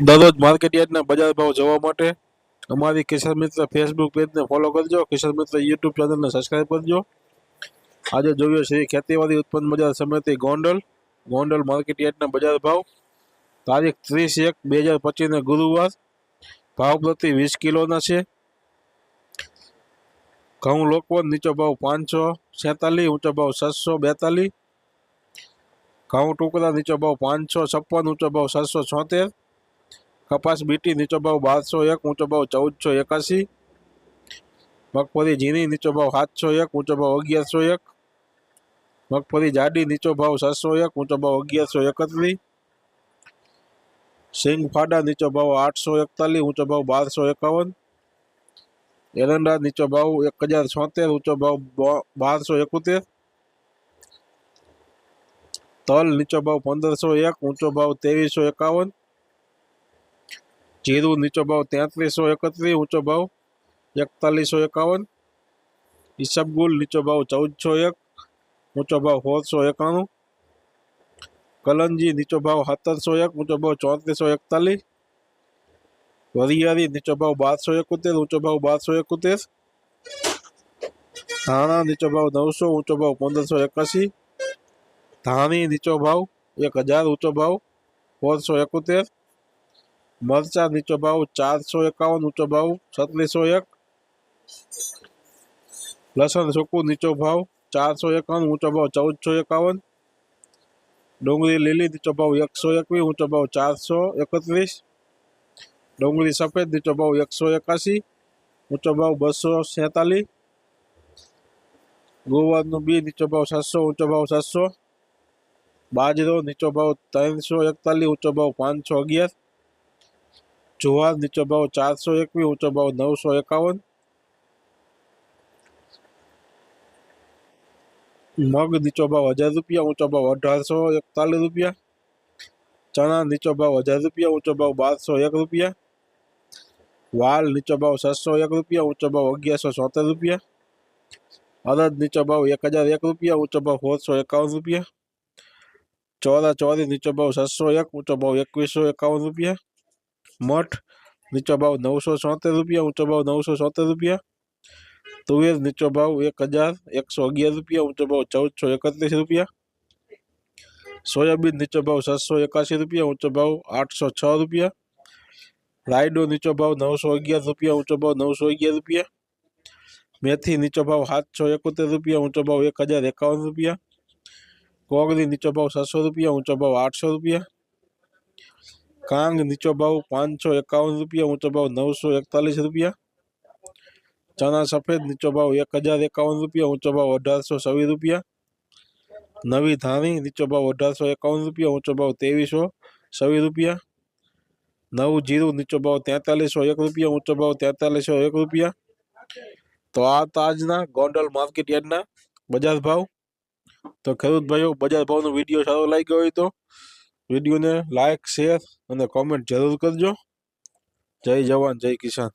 દરરોજ માર્કેટ યાર્ડના બજાર ભાવ જોવા માટે અમારી કિસાન મિત્ર ફેસબુક પેજને ફોલો કરજો. કિસાન મિત્ર યુટ્યુબ ચેનલને સબસ્ક્રાઈબ કરજો. આજે જોયો છે ખેતીવાડી ઉત્પન્ન બજાર સમિતિ ગોંડલ. ગોંડલ માર્કેટ યાર્ડના બજાર ભાવ. તારીખ ત્રીસ એક બે હજાર પચીસને ગુરુવાર. ભાવ પ્રતિ વીસ કિલોના છે. ઘઉં લોકવન, નીચો ભાવ પાંચસો. છેતાલીસ ઊંચો ભાવ સાતસો બેતાલીસ. ઘઉં ટુકડા, નીચો ભાવ પાંચસો. છપ્પન, ઊંચો ભાવ સાતસો છોતેર. કપાસ બીટી નીચો ભાવ બારસો એક ઊંચો ભાવ ચૌદસો એકાસી મગફળી ઝીણી નીચો ભાવ સાતસો એક ઊંચો ભાવ અગિયારસો એક મગફળી જાડી નીચો ભાવ સાતસો એક ઊંચો ભાવ અગિયારસો એકત્રીસ સિંગ ફાડા નીચો ભાવ આઠસો એકતાલીસ ઊંચો ભાવ બારસો એકાવન એરંડા નીચો ભાવ એક હજાર છોતેર ઊંચો ભાવ બ- બારસો એકોતેર તલ નીચો ભાવ પંદરસો એક ઊંચો ભાવ ત્રેવીસો એકાવન જીરું નીચો ભાવ તેત્રીસો એકત્રીસ ઊંચો ભાવ એકતાલીસો એકાવન ઈસબગુલ નીચો ભાવ ચૌદસો એક ઊંચો ભાવ સોળસો એકાણું કલંજી નીચો ભાવ સત્તરસો એક ઊંચો ભાવ ચોત્રીસો એકતાલીસ વરિયાળી નીચો ભાવ બારસો એકોતેર ઊંચો ભાવ બારસો એકોતેર ધાણા નીચો ભાવ નવસો ઊંચો ભાવ પંદરસો એકાસી ધાણી નીચો ભાવ એક હજાર ઊંચો ભાવ સોળસો એકોતેર મરચા નીચો ભાવ ચારસો એકાવન, ઊંચો ભાવ છત્રીસો એક. લસણ, સૂકું, નીચો ભાવ ચારસો એકાવન, ઊંચો ભાવ ચૌદસો એકાવન. ડુંગળી લીલી, નીચો ભાવ એકસો એકવીસ, ઊંચો ભાવ ચારસો એકત્રીસ. ડુંગળી સફેદ, નીચો ભાવ એકસો એકાસી ઊંચો ભાવ બસો સેતાલીસ ગુવારનું બી નીચો ભાવ સાતસો, ઊંચો ભાવ સાતસો. બાજરો, નીચો ભાવ ત્રણસો એકતાલીસ, ઊંચો ભાવ પાંચસો અગિયાર. જુવાર નીચો ભાવ ચારસો એકવીસ ઊંચો ભાવ નવસો એકાવન. મગ નીચો ભાવ હજાર રૂપિયા, ઊંચો ભાવ અઢારસો એકતાલીસ રૂપિયા. ચણા નીચો ભાવ હજાર રૂપિયા, ઊંચો ભાવ બારસો એક રૂપિયા. વાલ નીચો ભાવ છસો એક રૂપિયા, ઊંચો ભાવ અગિયારસો સોતેર રૂપિયા. અરદ નીચો ભાવ એક હજાર એક રૂપિયા, ઊંચો ભાવ સોળસો એકાવન રૂપિયા. ચોરા ચોરી નીચો ભાવ છસો એક, ઊંચો ભાવ એકવીસો એકાવન રૂપિયા. મઠ નીચો ભાવ નવસો છોતેર રૂપિયા ઊંચો ભાવ નવસો છોતેર રૂપિયા તુવેર નીચો ભાવ એક હજાર એકસો અગિયાર રૂપિયા ઊંચો ભાવ ચૌદસો એકત્રીસ રૂપિયા સોયાબીન નીચો ભાવ સાતસો એકાસી રૂપિયા ઊંચો ભાવ આઠસો છ રૂપિયા રાયડો નીચો ભાવ નવસો અગિયાર રૂપિયા ઊંચો ભાવ નવસો અગિયાર રૂપિયા મેથી નીચો ભાવ સાતસો એકોતેર રૂપિયા ઊંચો ભાવ એક હજાર એકાવન રૂપિયા કોગરી નીચો ભાવ સાતસો રૂપિયા ઊંચો ભાવ આઠસો રૂપિયા કાંગ નીચો ભાવ પાંચસો એકાવન રૂપિયા, ઊંચો ભાવ નવસો એકતાલીસ રૂપિયા. ચણા સફેદ નીચો ભાવ એક હજાર એકાવન રૂપિયા, ઊંચો ભાવ અઢારસો છવ્વીસ રૂપિયા. નવી ધાણી નીચો ભાવ અઢારસો એકાવન રૂપિયા, ઊંચો ભાવ ત્રેવીસો છવ્વીસ રૂપિયા. નવું જીરું નીચો ભાવ તેતાલીસો એક રૂપિયા, ઊંચો ભાવ તેતાલીસો એક રૂપિયા. તો આ તાજના ગોંડલ માર્કેટ યાર્ડના બજાર ભાવ. તો ખેડૂત ભાઈઓ, બજાર ભાવનો વીડિયો સારો લાગ્યો હોય તો વિડીયોને લાઇક શેર અને કોમેન્ટ જરૂર કરજો. જય જવાન જય કિસાન.